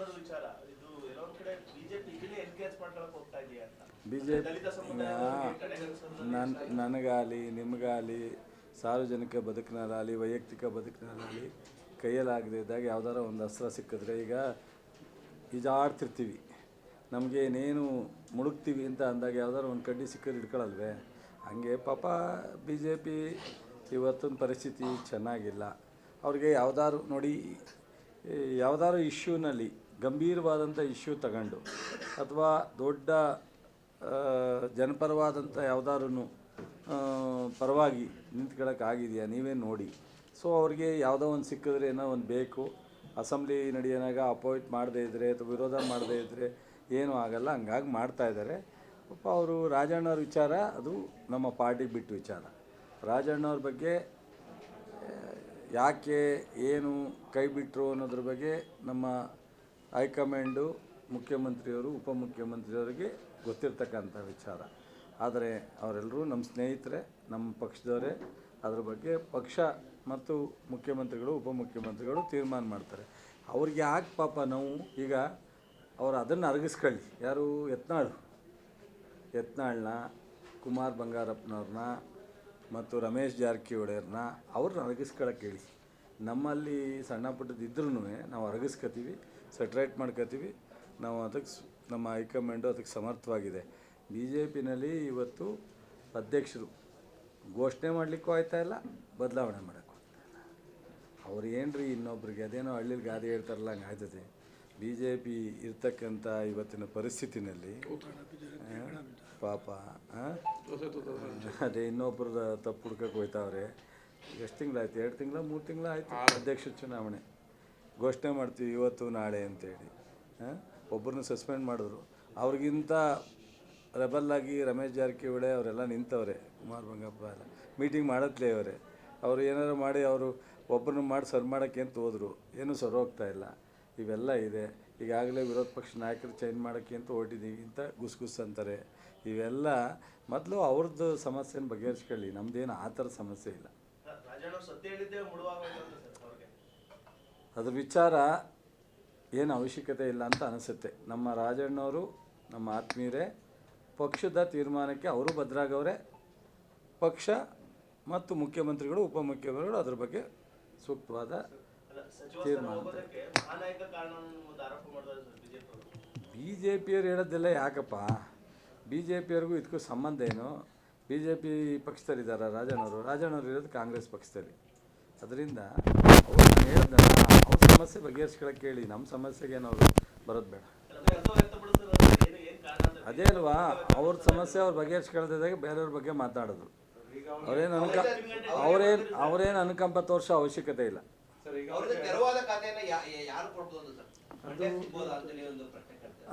ರಾಜಣ್ಣವ್ರ ವಿಚಾರ. ಇದು ಕಡೆ ಬಿಜೆಪಿ ಇದನ್ನೇ ಎನ್ಕರೇಜ್ ಮಾಡ್ಕೊಳಕ್ ಹೋಗ್ತಾ ಇದೆಯಾ ಅಂತ. ಬಿ ಜೆ ದಲಿತ ಸಮುದಾಯದವರಿಗೆ ಕಡೆಗಣಿಸೋದು ನನ್ನ ನನಗಾಲಿ ನಿಮಗಾಲಿ ಸಾರ್ವಜನಿಕ ಬದುಕಿನಲ್ಲಾಗಲಿ ವೈಯಕ್ತಿಕ ಬದುಕಿನಲ್ಲಾಗಲಿ ಕೈಯಲ್ಲಾಗದೇ ಇದ್ದಾಗ ಯಾವ್ದಾರ ಒಂದು ಅಸ್ತ್ರ ಸಿಕ್ಕಿದ್ರೆ ಈಗ ಈಜಾಡ್ತಿರ್ತೀವಿ. ನಮಗೆ ಇನ್ನೇನು ಮುಳುಗ್ತೀವಿ ಅಂತ ಅಂದಾಗ ಯಾವ್ದಾರು ಒಂದು ಕಡ್ಡಿ ಸಿಕ್ಕಿದ್ರೆ ಹಿಡ್ಕೊಳಲ್ವೇ? ಹಂಗೆ ಪಾಪ ಬಿ ಜೆ ಪಿ ಇವತ್ತಿನ ಪರಿಸ್ಥಿತಿ ಚೆನ್ನಾಗಿಲ್ಲ. ಅವ್ರಿಗೆ ಯಾವ್ದಾದ್ರು ನೋಡಿ ಯಾವ್ದಾದ್ರು ಇಶ್ಯೂನಲ್ಲಿ ಗಂಭೀರವಾದಂಥ ಇಶ್ಯೂ ತಗೊಂಡು, ಅಥವಾ ದೊಡ್ಡ ಜನಪರವಾದಂಥ ಯಾವುದಾದ್ರೂ ಪರವಾಗಿ ನಿಂತ್ಕೊಳ್ಳೋಕೆ ಆಗಿದೆಯಾ ನೀವೇ ನೋಡಿ. ಸೊ ಅವ್ರಿಗೆ ಯಾವುದೋ ಒಂದು ಸಿಕ್ಕಿದ್ರೆ ಏನೋ ಒಂದು ಬೇಕು. ಅಸೆಂಬ್ಲಿ ನಡೆಯೋನಾಗ ಅಪಾಯಿಂಟ್ ಮಾಡದೇ ಇದ್ದರೆ ಅಥವಾ ವಿರೋಧ ಮಾಡದೇ ಇದ್ದರೆ ಏನೂ ಆಗಲ್ಲ, ಹಂಗಾಗಿ ಮಾಡ್ತಾ ಇದ್ದಾರೆ ಪಾಪ ಅವರು ರಾಜಣ್ಣವ್ರ ವಿಚಾರ, ಅದು ನಮ್ಮ ಪಾರ್ಟಿಗೆ ಬಿಟ್ಟು ವಿಚಾರ. ರಾಜಣ್ಣವ್ರ ಬಗ್ಗೆ ಯಾಕೆ, ಏನು ಕೈ ಬಿಟ್ಟರು ಅನ್ನೋದ್ರ ಬಗ್ಗೆ ನಮ್ಮ ಹೈಕಮಾಂಡು ಮುಖ್ಯಮಂತ್ರಿಯವರು ಉಪಮುಖ್ಯಮಂತ್ರಿಯವರಿಗೆ ಗೊತ್ತಿರ್ತಕ್ಕಂಥ ವಿಚಾರ. ಆದರೆ ಅವರೆಲ್ಲರೂ ನಮ್ಮ ಸ್ನೇಹಿತರೆ, ನಮ್ಮ ಪಕ್ಷದವರೇ, ಅದ್ರ ಬಗ್ಗೆ ಪಕ್ಷ ಮತ್ತು ಮುಖ್ಯಮಂತ್ರಿಗಳು ಉಪಮುಖ್ಯಮಂತ್ರಿಗಳು ತೀರ್ಮಾನ ಮಾಡ್ತಾರೆ. ಅವ್ರಿಗೆ ಯಾಕೆ ಪಾಪ ನಾವು ಈಗ ಅವರು ಅದನ್ನು ಅರಗಿಸ್ಕೊಳ್ಳಿ. ಯಾರು ಯತ್ನಾಳು? ಯತ್ನಾಳ್ನ, ಕುಮಾರ್ ಬಂಗಾರಪ್ಪನವ್ರನ್ನ ಮತ್ತು ರಮೇಶ್ ಜಾರಕಿಹೊಳಿಯವ್ರನ್ನ ಅವ್ರನ್ನ ಅರಗಿಸ್ಕೊಳಕ್ಕೆ ಹೇಳಿ. ನಮ್ಮಲ್ಲಿ ಸಣ್ಣ ಪುಟ್ಟದ್ದು ನಾವು ಅರಗಿಸ್ಕೊತೀವಿ. ಸೆಟ್ರೇಟ್ ಮಾಡ್ಕೋತೀವಿ. ನಾವು ಅದಕ್ಕೆ ನಮ್ಮ ಹೈಕಮಾಂಡು ಅದಕ್ಕೆ ಸಮರ್ಥವಾಗಿದೆ. ಬಿ ಜೆ ಪಿನಲ್ಲಿ ಇವತ್ತು ಅಧ್ಯಕ್ಷರು ಘೋಷಣೆ ಮಾಡಲಿಕ್ಕೂ ಆಯ್ತಾ ಇಲ್ಲ, ಬದಲಾವಣೆ ಮಾಡೋಕ್ಕೂ ಅವ್ರು ಏನ್ರಿ ಇನ್ನೊಬ್ರಿಗೆ ಅದೇನೋ ಹಳ್ಳಿಲಿ ಗಾದೆ ಹೇಳ್ತಾರಲ್ಲ, ಹಂಗೆ ಆಯ್ತದೆ. ಬಿ ಜೆ ಪಿ ಇರ್ತಕ್ಕಂಥ ಇವತ್ತಿನ ಪರಿಸ್ಥಿತಿನಲ್ಲಿ ಪಾಪ? ಅದೇ ಇನ್ನೊಬ್ರದ ತಪ್ಪು ಹುಡ್ಕಕ್ಕೆ ಹೋಯ್ತಾವ್ರೆ. ಎಷ್ಟು ತಿಂಗಳಾಯ್ತು? ಎರಡು ತಿಂಗಳ, ಮೂರು ತಿಂಗಳ ಆಯ್ತು ಅಧ್ಯಕ್ಷ ಚುನಾವಣೆ. ಘೋಷಣೆ ಮಾಡ್ತೀವಿ ಇವತ್ತು, ನಾಳೆ ಅಂತೇಳಿ. ಒಬ್ಬರನ್ನ ಸಸ್ಪೆಂಡ್ ಮಾಡಿದ್ರು. ಅವ್ರಿಗಿಂತ ರೆಬಲ್ ಆಗಿ ರಮೇಶ್ ಜಾರಕಿಹೊಳಿ ಅವರೆಲ್ಲ ನಿಂತವ್ರೆ, ಕುಮಾರ್ ಬಂಗಪ್ಪ ಎಲ್ಲ. ಮೀಟಿಂಗ್ ಮಾಡತ್ಲೇ ಅವರೇ. ಅವರು ಏನಾದ್ರು ಮಾಡಿ ಅವರು ಒಬ್ಬರನ್ನ ಮಾಡಿ ಸರ್ ಮಾಡೋಕ್ಕೆ ಅಂತ ಹೋದರು ಏನೂ ಸರ್ ಹೋಗ್ತಾ ಇಲ್ಲ. ಇವೆಲ್ಲ ಇದೆ. ಈಗಾಗಲೇ ವಿರೋಧ ಪಕ್ಷ ನಾಯಕರು ಚೇಂಜ್ ಮಾಡೋಕ್ಕೆ ಅಂತ ಹೊರಟಿದ್ದೀವಿ ಅಂತ ಗುಸ್ಗುಸ್ ಗುಸ್ ಅಂತಾರೆ. ಇವೆಲ್ಲ ಮೊದಲು ಅವ್ರದ್ದು ಸಮಸ್ಯೆನ ಬಗೆಹರಿಸ್ಕೊಳ್ಳಿ. ನಮ್ದೇನು ಆ ಥರ ಸಮಸ್ಯೆ ಇಲ್ಲ ರಾಜಣ್ಣವ್ರು ಸತ್ಯ ಹೇಳಿದ್ದೆ ಮುಳುವಾಗೋಯ್ತು ಸರ್ ಅವ್ರಿಗೆ ಅದ್ರ ವಿಚಾರ ಏನು ಅವಶ್ಯಕತೆ ಇಲ್ಲ ಅಂತ ಅನಿಸುತ್ತೆ. ನಮ್ಮ ರಾಜಣ್ಣವರು, ನಮ್ಮ ಆತ್ಮೀಯರೇ, ಪಕ್ಷದ ತೀರ್ಮಾನಕ್ಕೆ ಅವರು ಭದ್ರಾಗವರೇ, ಪಕ್ಷ ಮತ್ತು ಮುಖ್ಯಮಂತ್ರಿಗಳು, ಉಪಮುಖ್ಯಮಂತ್ರಿಗಳು ಅದ್ರ ಬಗ್ಗೆ ಸೂಕ್ತವಾದ ತೀರ್ಮಾನ. ಬಿ ಜೆ ಪಿಯವ್ರು ಹೇಳೋದೆಲ್ಲ ಯಾಕಪ್ಪ? ಬಿ ಜೆ ಪಿಯವ್ರಿಗೂ ಇದಕ್ಕೂ ಸಂಬಂಧ ಏನು? ಬಿ ಜೆ ಪಿ ಪಕ್ಷದಲ್ಲಿದ್ದಾರೆ ರಾಜಣ್ಣವರು? ರಾಜಣ್ಣವ್ರು ಇರೋದು ಕಾಂಗ್ರೆಸ್ ಪಕ್ಷದಲ್ಲಿ. ಅದರಿಂದ ಅವ್ರು ನಾನು ಹೇಳ್ದಲ್ಲ ಅವ್ರ ಸಮಸ್ಯೆ ಬಗೆಹರಿಸ್ಕೊಳಕ್ಕೆ ಹೇಳಿ ನಮ್ಮ ಸಮಸ್ಯೆಗೆ ಅವರು ಬರೋದು ಬೇಡ. ಅದೇ ಅಲ್ವಾ ಅವ್ರ ಸಮಸ್ಯೆ ಅವ್ರು ಬಗೆಹರಿಸ್ಕೊಳ್ತಿದ್ದಾಗ ಬೇರೆಯವ್ರ ಬಗ್ಗೆ ಮಾತಾಡೋದು. ಅವ್ರೇನು ಅನುಕ ಅವ್ರೇನು ಅವ್ರೇನು ಅನುಕಂಪ ತೋರಿಸೋ ಅವಶ್ಯಕತೆ ಇಲ್ಲ.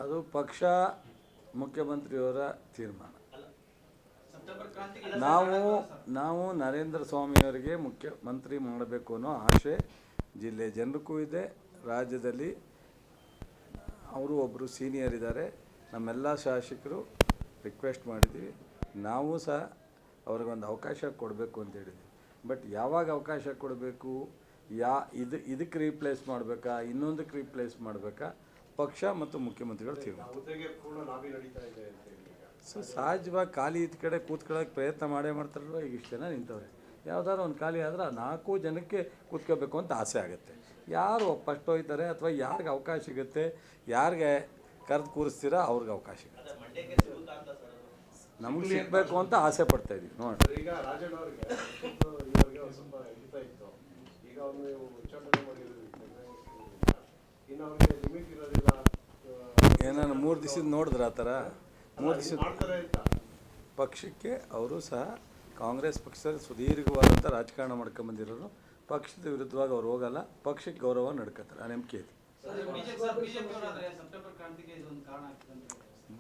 ಅದು ಪಕ್ಷ ಮುಖ್ಯಮಂತ್ರಿಯವರ ತೀರ್ಮಾನ. ನಾವು ನಾವು ನರೇಂದ್ರ ಸ್ವಾಮಿಯವರಿಗೆ ಮುಖ್ಯಮಂತ್ರಿ ಮಾಡಬೇಕು ಅನ್ನೋ ಆಶೆ ಜಿಲ್ಲೆ ಜನರಿಗೂ ಇದೆ ರಾಜ್ಯದಲ್ಲಿ ಅವರು ಒಬ್ಬರು ಸೀನಿಯರ್ ಇದ್ದಾರೆ. ನಮ್ಮೆಲ್ಲ ಶಾಸಕರು ರಿಕ್ವೆಸ್ಟ್ ಮಾಡಿದ್ದೀವಿ. ನಾವು ಸಹ ಅವ್ರಿಗೊಂದು ಅವಕಾಶ ಕೊಡಬೇಕು ಅಂತ ಹೇಳಿದ್ವಿ ಬಟ್ ಯಾವಾಗ ಅವಕಾಶ ಕೊಡಬೇಕು ಯಾ ಇದು ಇದಕ್ಕೆ ರೀಪ್ಲೇಸ್ ಮಾಡಬೇಕಾ ಇನ್ನೊಂದಕ್ಕೆ ರೀಪ್ಲೇಸ್ ಮಾಡಬೇಕಾ ಪಕ್ಷ ಮತ್ತು ಮುಖ್ಯಮಂತ್ರಿಗಳು ತೀರ್ಮಾನ. ಸೊ ಸಹಜವಾಗಿ ಖಾಲಿ ಇದ್ದ ಕಡೆ ಕೂತ್ಕೊಳ್ಳೋಕೆ ಪ್ರಯತ್ನ ಮಾಡೇ ಮಾಡ್ತಾರಲ್ವ? ಈಗ ಇಷ್ಟು ಜನ ನಿಂತವ್ರೆ. ಯಾವ್ದಾದ್ರು ಒಂದು ಖಾಲಿ ಆದ್ರೆ ಆ ನಾಲ್ಕು ಜನಕ್ಕೆ ಕೂತ್ಕೋಬೇಕು ಅಂತ ಆಸೆ ಆಗುತ್ತೆ. ಯಾರು ಫಸ್ಟ್ ಹೋಯ್ತಾರೆ ಅಥವಾ ಯಾರಿಗೆ ಅವಕಾಶ ಸಿಗುತ್ತೆ ಯಾರಿಗೆ ಕರೆದು ಕೂರಿಸ್ತೀರಾ ಅವ್ರಿಗೆ ಅವಕಾಶ ಸಿಗುತ್ತೆ. ನಮ್ಗೆ ಸಿಗಬೇಕು ಅಂತ ಆಸೆ ಪಡ್ತಾ ಇದೀವಿ ನೋಡಿ ಈಗ ರಾಜಣ್ಣ ಅವ್ರಿಗೆ ಇವರಿಗೆ ಒಂದು ಸ್ವಲ್ಪ ಹಿಡಿತ ಇತ್ತು. ಈಗ ಅವ್ರು ನೀವು ಉಚ್ಚಾಟನೆ ಮಾಡಿರೋದ್ರಿಂದ ಇನ್ನು ಅವ್ರಿಗೆ ಲಿಮಿಟ್ ಇರೋದಿಲ್ಲ ಆ, ಏನಾರು ಮೂರು ದಿವಸದ ನೋಡಿದ್ರ ಆ ಥರ? ಮೂರು ದಿವಸ ಪಕ್ಷಕ್ಕೆ ಅವರು ಸಹ ಕಾಂಗ್ರೆಸ್ ಪಕ್ಷದಲ್ಲಿ ಸುದೀರ್ಘವಾದಂಥ ರಾಜಕಾರಣ ಮಾಡ್ಕೊಂಬಂದಿರೋರು ಪಕ್ಷದ ವಿರುದ್ಧವಾಗಿ ಅವ್ರು ಹೋಗಲ್ಲ ಪಕ್ಷಕ್ಕೆ ಗೌರವ ನಡ್ಕೋತಾರೆ ಆ ನಂಬಿಕೆ ಇದೆ.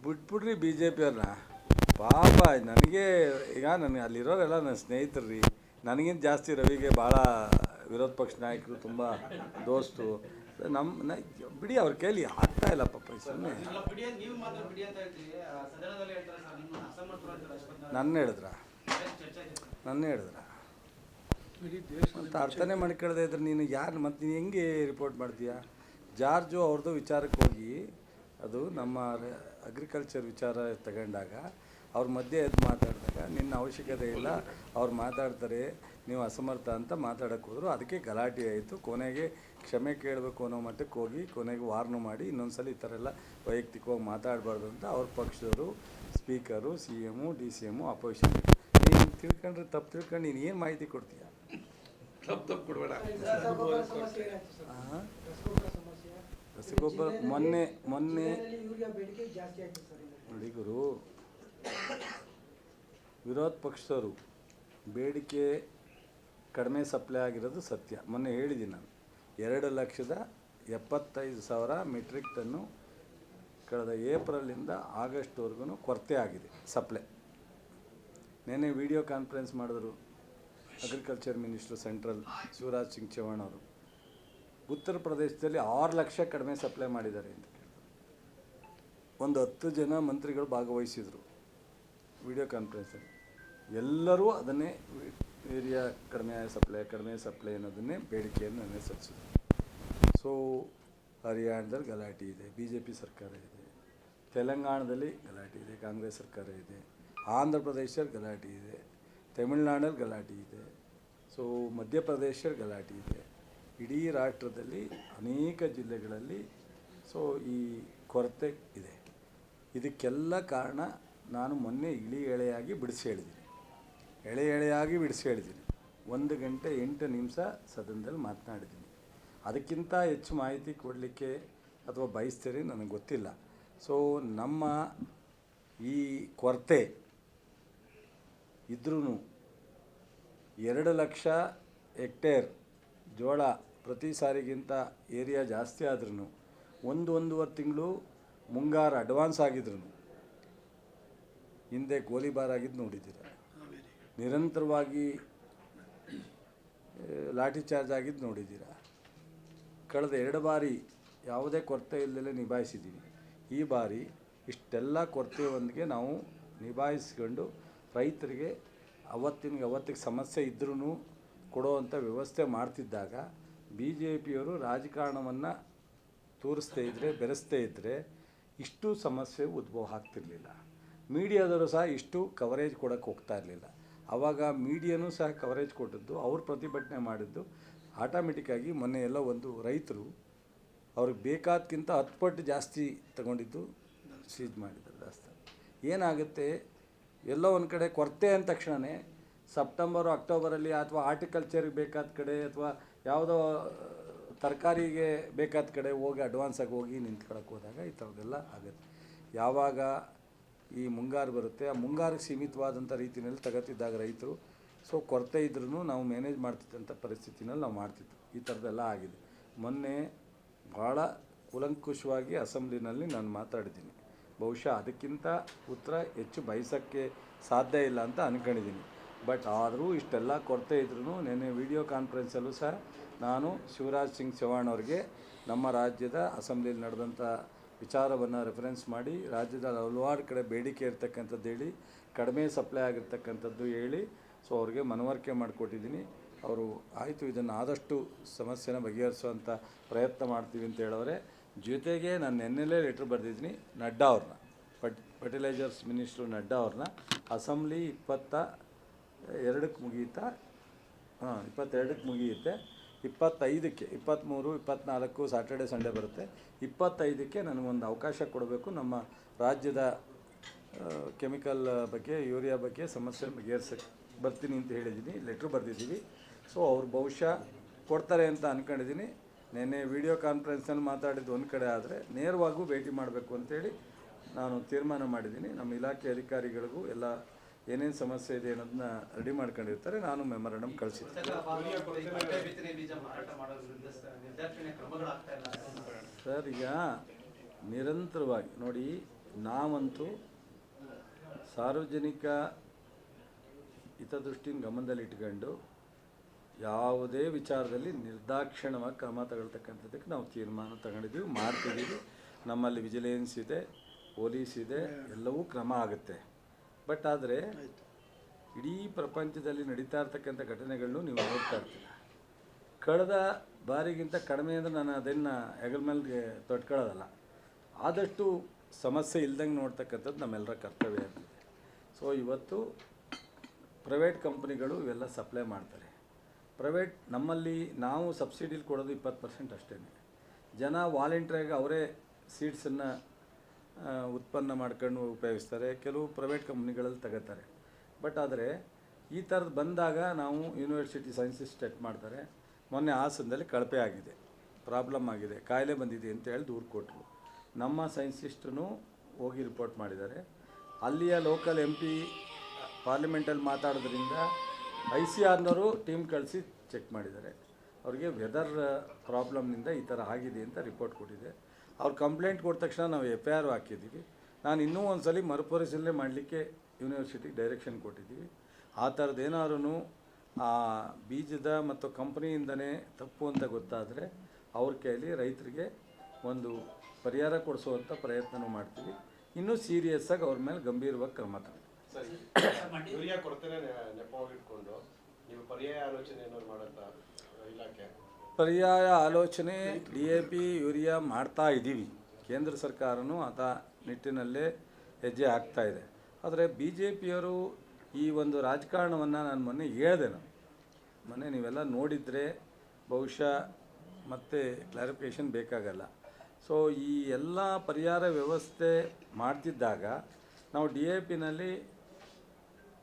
ಬಿಟ್ಬಿಡ್ರಿ ಬಿ ಜೆ ಪಿಯವ್ರನ್ನ ಪಾಪ ನನಗೆ ಈಗ ನನಗೆ ಅಲ್ಲಿರೋರೆಲ್ಲ ನನ್ನ ಸ್ನೇಹಿತರು. ರೀ ನನಗಿಂತ ಜಾಸ್ತಿ ರವಿಗೆ ಭಾಳ ವಿರೋಧ ಪಕ್ಷ ನಾಯಕರು ತುಂಬ ದೋಸ್ತು. ನಮ್ಮ ಬಿಡಿ ಅವ್ರ ಕೈಲಿ ಆಗ್ತಾ ಇಲ್ಲ ಪಾಪ ಸುಮ್ಮನೆ ನನ್ನ ಹೇಳಿದ್ರ. ನನ್ನ ಹೇಳಿದ್ರ. ಅಂತ ಅರ್ಥನೇ ಮಾಡ್ಕೊಳ್ದೆ ಇದ್ರೆ ನೀನು ಯಾರು ಮತ್ತೆ ನೀನು ಹೆಂಗೆ ರಿಪೋರ್ಟ್ ಮಾಡ್ತೀಯಾ? ಜಾರ್ಜು ಅವ್ರದ್ದು ವಿಚಾರಕ್ಕೆ ಹೋಗಿ ಅದು ನಮ್ಮ ಅಗ್ರಿಕಲ್ಚರ್ ವಿಚಾರ ತಗೊಂಡಾಗ ಅವ್ರ ಮಧ್ಯೆ ಎದ್ದು ಮಾತಾಡಿದಾಗ ನಿನ್ನ ಅವಶ್ಯಕತೆ ಇಲ್ಲ ಅವ್ರು ಮಾತಾಡ್ತಾರೆ ನೀವು ಅಸಮರ್ಥ ಅಂತ ಮಾತಾಡಕ್ಕೆ ಹೋದರು. ಅದಕ್ಕೆ ಗಲಾಟೆ ಆಯಿತು. ಕೊನೆಗೆ ಕ್ಷಮೆ ಕೇಳಬೇಕು ಅನ್ನೋ ಮಟ್ಟಕ್ಕೆ ಹೋಗಿ ಕೊನೆಗೆ ವಾರ್ನು ಮಾಡಿ ಇನ್ನೊಂದ್ಸಲ ಈ ಥರ ಎಲ್ಲ ವೈಯಕ್ತಿಕವಾಗಿ ಮಾತಾಡಬಾರ್ದು ಅಂತ ಅವ್ರ ಪಕ್ಷದವರು speaker C M D C M opposition ತಿಳ್ಕೊಂಡ್ರೆ ತಪ್ಪು ತಿಳ್ಕೊಂಡು ನೀನು ಏನು ಮಾಹಿತಿ ಕೊಡ್ತೀಯ? ತಪ್ಪು ತಪ್ಪು ಕೊಡಬೇಡ. ರಸಗೊಬ್ಬರ ಮೊನ್ನೆ ಮೊನ್ನೆ. ನೋಡಿ ಗುರು ವಿರೋಧ ಪಕ್ಷದವರು ಬೇಡಿಕೆ ಕಡಿಮೆ ಸಪ್ಲೈ ಆಗಿರೋದು ಸತ್ಯ. ಮೊನ್ನೆ ಹೇಳಿದ್ದೀನಿ ನಾನು. ಎರಡು ಲಕ್ಷದ ಎಪ್ಪತ್ತೈದು ಸಾವಿರ ಮೆಟ್ರಿಕ್ ಟನ್ನು ಕಳೆದ ಏಪ್ರಿಲಿಂದ ಆಗಸ್ಟ್ವರೆಗೂ ಕೊರತೆ ಆಗಿದೆ ಸಪ್ಲೈ. ನೆನ್ನೆ ವಿಡಿಯೋ ಕಾನ್ಫರೆನ್ಸ್ ಮಾಡಿದ್ರು agriculture minister central Shivraj Singh Chouhan ಅವರು. ಉತ್ತರ ಪ್ರದೇಶದಲ್ಲಿ ಆರು ಲಕ್ಷ ಕಡಿಮೆ ಸಪ್ಲೈ ಮಾಡಿದ್ದಾರೆ ಅಂತ ಒಂದು ಹತ್ತು ಜನ ಮಂತ್ರಿಗಳು ಭಾಗವಹಿಸಿದರು ವಿಡಿಯೋ ಕಾನ್ಫರೆನ್ಸಲ್ಲಿ. ಎಲ್ಲರೂ ಅದನ್ನೇ ಏರಿಯಾ ಕಡಿಮೆ ಸಪ್ಲೈ ಕಡಿಮೆ ಸಪ್ಲೈ ಅನ್ನೋದನ್ನೇ ಬೇಡಿಕೆಯನ್ನು ಸಲ್ಲಿಸಿದ್ರು ಸೊ ಹರಿಯಾಣದಲ್ಲಿ ಗಲಾಟೆ ಇದೆ ಬಿ ಜೆ ಪಿ ಸರ್ಕಾರ ಇದೆ, ತೆಲಂಗಾಣದಲ್ಲಿ ಗಲಾಟೆ ಇದೆ, ಕಾಂಗ್ರೆಸ್ ಸರ್ಕಾರ ಇದೆ. ಆಂಧ್ರ ಪ್ರದೇಶದಲ್ಲಿ ಗಲಾಟೆ ಇದೆ ತಮಿಳ್ನಾಡಲ್ಲಿ ಗಲಾಟೆ ಇದೆ, ಸೊ ಮಧ್ಯಪ್ರದೇಶದಲ್ಲಿ ಗಲಾಟೆ ಇದೆ. ಇಡೀ ರಾಷ್ಟ್ರದಲ್ಲಿ ಅನೇಕ ಜಿಲ್ಲೆಗಳಲ್ಲಿ ಸೊ ಈ ಕೊರತೆ ಇದೆ. ಇದಕ್ಕೆಲ್ಲ ಕಾರಣ ನಾನು ಮೊನ್ನೆ ಇಳಿ ಎಳೆಯಾಗಿ ಬಿಡಿಸಿ ಹೇಳಿದ್ದೀನಿ. ಎಳೆ ಎಳೆಯಾಗಿ ಬಿಡಿಸಿ ಹೇಳಿದ್ದೀನಿ. ಒಂದು ಗಂಟೆ ಎಂಟು ನಿಮಿಷ ಸದನದಲ್ಲಿ ಮಾತನಾಡಿದ್ದೀನಿ. ಅದಕ್ಕಿಂತ ಹೆಚ್ಚು ಮಾಹಿತಿ ಕೊಡಲಿಕ್ಕೆ ಅಥವಾ ಬಯಸ್ತೀರಿ ನನಗೆ ಗೊತ್ತಿಲ್ಲ. ಸೊ ನಮ್ಮ ಈ ಕೊರತೆ ಇದ್ರೂ ಎರಡು ಲಕ್ಷ ಹೆಕ್ಟೇರ್ ಜೋಳ ಪ್ರತಿ ಸಾರಿಗಿಂತ ಏರಿಯಾ ಜಾಸ್ತಿ ಆದ್ರೂ ಒಂದು ಒಂದೂವರೆ ತಿಂಗಳು ಮುಂಗಾರು ಅಡ್ವಾನ್ಸ್ ಆಗಿದ್ರು ಹಿಂದೆ ಗೋಲಿಬಾರ್ ಆಗಿದ್ದು ನೋಡಿದ್ದೀರ. ನಿರಂತರವಾಗಿ ಲಾಠಿ ಚಾರ್ಜ್ ಆಗಿದ್ದು ನೋಡಿದ್ದೀರ. ಕಳೆದ ಎರಡು ಬಾರಿ ಯಾವುದೇ ಕೊರತೆ ಇಲ್ಲದೆ ನಿಭಾಯಿಸಿದ್ದೀವಿ ಈ ಬಾರಿ ಇಷ್ಟೆಲ್ಲ ಕೊರತೆಯೊಂದಿಗೆ ನಾವು ನಿಭಾಯಿಸ್ಕೊಂಡು ರೈತರಿಗೆ ಅವತ್ತಿನ ಅವತ್ತಿಗೆ ಸಮಸ್ಯೆ ಇದ್ರೂ ಕೊಡುವಂಥ ವ್ಯವಸ್ಥೆ ಮಾಡ್ತಿದ್ದಾಗ ಬಿ ಜೆ ಪಿಯವರು ರಾಜಕಾರಣವನ್ನು ತೋರಿಸ್ತೇ ಇದ್ದರೆ ಬೆರೆಸ್ತೇ ಇದ್ದರೆ ಇಷ್ಟು ಸಮಸ್ಯೆ ಉದ್ಭವ ಆಗ್ತಿರಲಿಲ್ಲ. ಮೀಡಿಯಾದವರು ಸಹ ಇಷ್ಟು ಕವರೇಜ್ ಕೊಡೋಕ್ಕೆ ಹೋಗ್ತಾ ಇರಲಿಲ್ಲ. ಆವಾಗ ಮೀಡಿಯಾನೂ ಸಹ ಕವರೇಜ್ ಕೊಟ್ಟಿದ್ದು, ಅವ್ರು ಪ್ರತಿಭಟನೆ ಮಾಡಿದ್ದು ಆಟೋಮೆಟಿಕ್ಕಾಗಿ ಮೊನ್ನೆ ಎಲ್ಲ ಒಂದು ರೈತರು ಅವ್ರಿಗೆ ಬೇಕಾದಕ್ಕಿಂತ ಹತ್ತು ಪಟ್ಟು ಜಾಸ್ತಿ ತಗೊಂಡಿದ್ದು ಸೀಜ್ ಮಾಡಿದ್ದಾರೆ ದಾಸ್ತಾನು ಏನಾಗುತ್ತೆ? ಎಲ್ಲೋ ಒಂದು ಕಡೆ ಕೊರತೆ ಅಂದ ತಕ್ಷಣವೇ ಸೆಪ್ಟೆಂಬರು, ಅಕ್ಟೋಬರಲ್ಲಿ ಅಥವಾ ಆರ್ಟಿಕಲ್ಚರ್ಗೆ ಬೇಕಾದ ಕಡೆ ಅಥವಾ ಯಾವುದೋ ತರಕಾರಿಗೆ ಬೇಕಾದ ಕಡೆ ಹೋಗಿ ಅಡ್ವಾನ್ಸಾಗಿ ಹೋಗಿ ನಿಂತ್ಕೊಳಕ್ಕೆ ಹೋದಾಗ ಈ ಥರದ್ದೆಲ್ಲ ಆಗುತ್ತೆ. ಯಾವಾಗ ಈ ಮುಂಗಾರು ಬರುತ್ತೆ, ಆ ಮುಂಗಾರಿಗೆ ಸೀಮಿತವಾದಂಥ ರೀತಿಯಲ್ಲಿ ತಗೋತಿದ್ದಾಗ ರೈತರು, ಸೊ ಕೊರತೆ ಇದ್ರೂ ನಾವು ಮ್ಯಾನೇಜ್ ಮಾಡ್ತಿದ್ದಂಥ ಪರಿಸ್ಥಿತಿನಲ್ಲಿ ನಾವು ಮಾಡ್ತಿದ್ವಿ. ಈ ಥರದ್ದೆಲ್ಲ ಆಗಿದೆ. ಮೊನ್ನೆ ಭಾಳ ಕೂಲಂಕುಷವಾಗಿ ಅಸೆಂಬ್ಲಿನಲ್ಲಿ ನಾನು ಮಾತಾಡಿದ್ದೀನಿ. ಬಹುಶಃ ಅದಕ್ಕಿಂತ ಉತ್ತರ ಹೆಚ್ಚು ಬಯಸೋಕ್ಕೆ ಸಾಧ್ಯ ಇಲ್ಲ ಅಂತ ಅಂದ್ಕೊಂಡಿದ್ದೀನಿ ಬಟ್ ಆದರೂ ಇಷ್ಟೆಲ್ಲ ಕೊರತೆ ಇದ್ರೂ ನೆನ್ನೆ ವಿಡಿಯೋ ಕಾನ್ಫರೆನ್ಸಲ್ಲೂ ಸಹ ನಾನು ಶಿವರಾಜ್ ಸಿಂಗ್ ಚೌಹಾಣ್ ಅವರಿಗೆ ನಮ್ಮ ರಾಜ್ಯದ ಅಸೆಂಬ್ಲಿಯಲ್ಲಿ ನಡೆದಂಥ ವಿಚಾರವನ್ನು ರೆಫರೆನ್ಸ್ ಮಾಡಿ, ರಾಜ್ಯದ ಹಲವಾರು ಕಡೆ ಬೇಡಿಕೆ ಇರ್ತಕ್ಕಂಥದ್ದು ಹೇಳಿ, ಕಡಿಮೆ ಸಪ್ಲೈ ಆಗಿರ್ತಕ್ಕಂಥದ್ದು ಹೇಳಿ ಸೊ ಅವ್ರಿಗೆ ಮನವರಿಕೆ ಮಾಡಿಕೊಟ್ಟಿದ್ದೀನಿ. ಅವರು ಆಯಿತು, ಇದನ್ನು ಆದಷ್ಟು ಸಮಸ್ಯೆನ ಬಗೆಹರಿಸುವಂಥ ಪ್ರಯತ್ನ ಮಾಡ್ತೀವಿ ಅಂತ ಹೇಳೋರೆ. ಜೊತೆಗೆ ನಾನು ನಿನ್ನೆಲ್ಲೇ ಲೆಟ್ರ್ ಬರೆದಿದ್ದೀನಿ ನಡ್ಡಾ ಅವ್ರನ್ನ ಫಟ್ ಫರ್ಟಿಲೈಸರ್ಸ್ ಮಿನಿಸ್ಟ್ರು ನಡ್ಡಾ ಅವ್ರನ್ನ ಅಸೆಂಬ್ಲಿ ಇಪ್ಪತ್ತ ಎರಡಕ್ಕೆ ಮುಗಿಯುತ್ತಾ? ಹಾಂ, ಇಪ್ಪತ್ತೆರಡಕ್ಕೆ ಮುಗಿಯುತ್ತೆ. ಇಪ್ಪತ್ತೈದಕ್ಕೆ, ಇಪ್ಪತ್ತ್ಮೂರು, ಇಪ್ಪತ್ತ್ನಾಲ್ಕು ಸಾಟರ್ಡೆ ಸಂಡೇ ಬರುತ್ತೆ. ಇಪ್ಪತ್ತೈದಕ್ಕೆ ನನಗೊಂದು ಅವಕಾಶ ಕೊಡಬೇಕು. ನಮ್ಮ ರಾಜ್ಯದ ಕೆಮಿಕಲ್ ಬಗ್ಗೆ ಯೂರಿಯಾ ಬಗ್ಗೆ ಸಮಸ್ಯೆ ಬಗೆಹರಿಸಕ್ಕೆ ಬರ್ತೀನಿ ಅಂತ ಹೇಳಿದ್ದೀನಿ. ಲೆಟ್ರ್ ಬರೆದಿದ್ದೀವಿ. ಸೊ ಅವ್ರು ಬಹುಶಃ ಕೊಡ್ತಾರೆ ಅಂತ ಅಂದ್ಕೊಂಡಿದ್ದೀನಿ ನಿನ್ನೆ ವಿಡಿಯೋ ಕಾನ್ಫರೆನ್ಸಲ್ಲಿ ಮಾತಾಡಿದ್ದು ಒಂದು ಕಡೆ ಆದರೆ ನೇರವಾಗೂ ಭೇಟಿ ಮಾಡಬೇಕು ಅಂತೇಳಿ ನಾನು ತೀರ್ಮಾನ ಮಾಡಿದ್ದೀನಿ ನಮ್ಮ ಇಲಾಖೆ ಅಧಿಕಾರಿಗಳಿಗೂ ಎಲ್ಲ ಏನೇನು ಸಮಸ್ಯೆ ಇದೆ ಅನ್ನೋದನ್ನ ರೆಡಿ ಮಾಡ್ಕೊಂಡಿರ್ತಾರೆ ನಾನು ಮೆಮೊರಂಡಮ್ ಕಳಿಸಿದ್ದೆ. ಸರ್, ಈಗ ನಿರಂತರವಾಗಿ ನೋಡಿ, ನಾವಂತೂ ಸಾರ್ವಜನಿಕ ಹಿತದೃಷ್ಟಿನ ಗಮನದಲ್ಲಿಟ್ಕೊಂಡು ಯಾವುದೇ ವಿಚಾರದಲ್ಲಿ ನಿರ್ದಾಕ್ಷಿಣ್ಯವಾಗಿ ಕ್ರಮ ತಗೊಳ್ತಕ್ಕಂಥದ್ದಕ್ಕೆ ನಾವು ತೀರ್ಮಾನ ತಗೊಂಡಿದ್ದೀವಿ ಮಾಡ್ತಿದ್ದೀವಿ. ನಮ್ಮಲ್ಲಿ ವಿಜಿಲೆನ್ಸ್ ಇದೆ ಪೊಲೀಸ್ ಇದೆ ಎಲ್ಲವೂ ಕ್ರಮ ಆಗುತ್ತೆ. ಬಟ್ ಆದರೆ ಇಡೀ ಪ್ರಪಂಚದಲ್ಲಿ ನಡೀತಾ ಇರ್ತಕ್ಕಂಥ ಘಟನೆಗಳನ್ನು ನೀವು ನೋಡ್ತಾ ಇರ್ತೀರ. ಕಳೆದ ಬಾರಿಗಿಂತ ಕಡಿಮೆ ಅಂದರೆ ನಾನು ಅದನ್ನು ಹೆಗಲ ಮೇಲೆ ತೊಟ್ಕೊಳ್ಳೋದಲ್ಲ. ಆದಷ್ಟು ಸಮಸ್ಯೆ ಇಲ್ದಂಗೆ ನೋಡ್ತಕ್ಕಂಥದ್ದು ನಮ್ಮೆಲ್ಲರ ಕರ್ತವ್ಯ ಅಂತ ಸೊ ಇವತ್ತು ಪ್ರೈವೇಟ್ ಕಂಪ್ನಿಗಳು ಇವೆಲ್ಲ ಸಪ್ಲೈ ಮಾಡ್ತಾರೆ. ಪ್ರೈವೇಟ್ ನಮ್ಮಲ್ಲಿ ನಾವು ಸಬ್ಸಿಡಿಲಿ ಕೊಡೋದು ಇಪ್ಪತ್ತು ಪರ್ಸೆಂಟ್ ಅಷ್ಟೇ ಜನ ವಾಲಂಟ್ರಿಯಾಗಿ ಅವರೇ ಸೀಡ್ಸನ್ನು ಉತ್ಪನ್ನ ಮಾಡ್ಕೊಂಡು ಉಪಯೋಗಿಸ್ತಾರೆ. ಕೆಲವು ಪ್ರೈವೇಟ್ ಕಂಪ್ನಿಗಳಲ್ಲಿ ತಗೋತಾರೆ. ಬಟ್ ಆದರೆ ಈ ಥರದ್ದು ಬಂದಾಗ ನಾವು ಯೂನಿವರ್ಸಿಟಿ ಸೈನ್ಸಸ್ ಸ್ಟೆಟ್ ಮಾಡ್ತಾರೆ. ಮೊನ್ನೆ ಹಾಸನದಲ್ಲಿ ಕಳಪೆ ಆಗಿದೆ. ಪ್ರಾಬ್ಲಮ್ ಆಗಿದೆ. ಕಾಯಿಲೆ ಬಂದಿದೆ ಅಂತ ಹೇಳಿ ದೂರು ಕೊಟ್ಟರು ನಮ್ಮ ಸೈನ್ಸಿಸ್ಟೂ ಹೋಗಿ ರಿಪೋರ್ಟ್ ಮಾಡಿದ್ದಾರೆ. ಅಲ್ಲಿಯ ಲೋಕಲ್ ಎಂ ಪಿ ಪಾರ್ಲಿಮೆಂಟಲ್ಲಿ ಮಾತಾಡೋದ್ರಿಂದ ಐ ಸಿ ಆರ್ನವರು ಟೀಮ್ ಕಳಿಸಿ ಚೆಕ್ ಮಾಡಿದ್ದಾರೆ. ಅವ್ರಿಗೆ ವೆದರ್ ಪ್ರಾಬ್ಲಮ್ನಿಂದ ಈ ಥರ ಆಗಿದೆ ಅಂತ ರಿಪೋರ್ಟ್ ಕೊಟ್ಟಿದೆ. ಅವ್ರು ಕಂಪ್ಲೇಂಟ್ ಕೊಟ್ಟ ತಕ್ಷಣ ನಾವು ಎಫ್ ಐ ಆರ್ ಹಾಕಿದ್ದೀವಿ. ನಾನು ಇನ್ನೂ ಒಂದು ಸಲ ಮರುಪರಿಶೀಲನೆ ಮಾಡಲಿಕ್ಕೆ ಯೂನಿವರ್ಸಿಟಿಗೆ ಡೈರೆಕ್ಷನ್ ಕೊಟ್ಟಿದ್ದೀವಿ. ಆ ಥರದ್ದು ಏನಾದ್ರೂ ಆ ಬೀಜದ ಮತ್ತು ಕಂಪ್ನಿಯಿಂದನೇ ತಪ್ಪು ಅಂತ ಗೊತ್ತಾದರೆ ಅವ್ರ ಕೈಲಿ ರೈತರಿಗೆ ಒಂದು ಪರಿಹಾರ ಕೊಡಿಸುವಂಥ ಪ್ರಯತ್ನವೂ ಮಾಡ್ತೀವಿ. ಇನ್ನೂ ಸೀರಿಯಸ್ಸಾಗಿ ಅವ್ರ ಮೇಲೆ ಗಂಭೀರವಾಗಿ ಕ್ರಮ ತಗೊಳ್ತೀವಿ ಸರಿ. ಯೂರಿಯಾ ಕೊಡ್ತೇನೆ ನೆಪವಾಗಿಟ್ಕೊಂಡು ನೀವು ಪರ್ಯಾಯ ಆಲೋಚನೆ ಏನಾದ್ರು ಮಾಡತ್ತಾ ಇಲಾಖೆ? ಪರ್ಯಾಯ ಆಲೋಚನೆ ಡಿ ಎ ಪಿ ಯೂರಿಯಾ ಮಾಡ್ತಾ ಇದ್ದೀವಿ ಕೇಂದ್ರ ಸರ್ಕಾರನೂ ಅದ ನಿಟ್ಟಿನಲ್ಲೇ ಹೆಜ್ಜೆ ಹಾಕ್ತಾ ಇದೆ. ಆದರೆ ಬಿ ಜೆ ಪಿಯವರು ಈ ಒಂದು ರಾಜಕಾರಣವನ್ನು ನಾನು ಮೊನ್ನೆ ಹೇಳಿದೆ ನಾನು. ಮೊನ್ನೆ ನೀವೆಲ್ಲ ನೋಡಿದರೆ ಬಹುಶಃ ಮತ್ತೆ ಕ್ಲಾರಿಫಿಕೇಷನ್ ಬೇಕಾಗಲ್ಲ. ಸೊ ಈ ಎಲ್ಲ ಪರಿಹಾರ ವ್ಯವಸ್ಥೆ ಮಾಡ್ತಿದ್ದಾಗ ನಾವು ಡಿ ಎ ಪಿನಲ್ಲಿ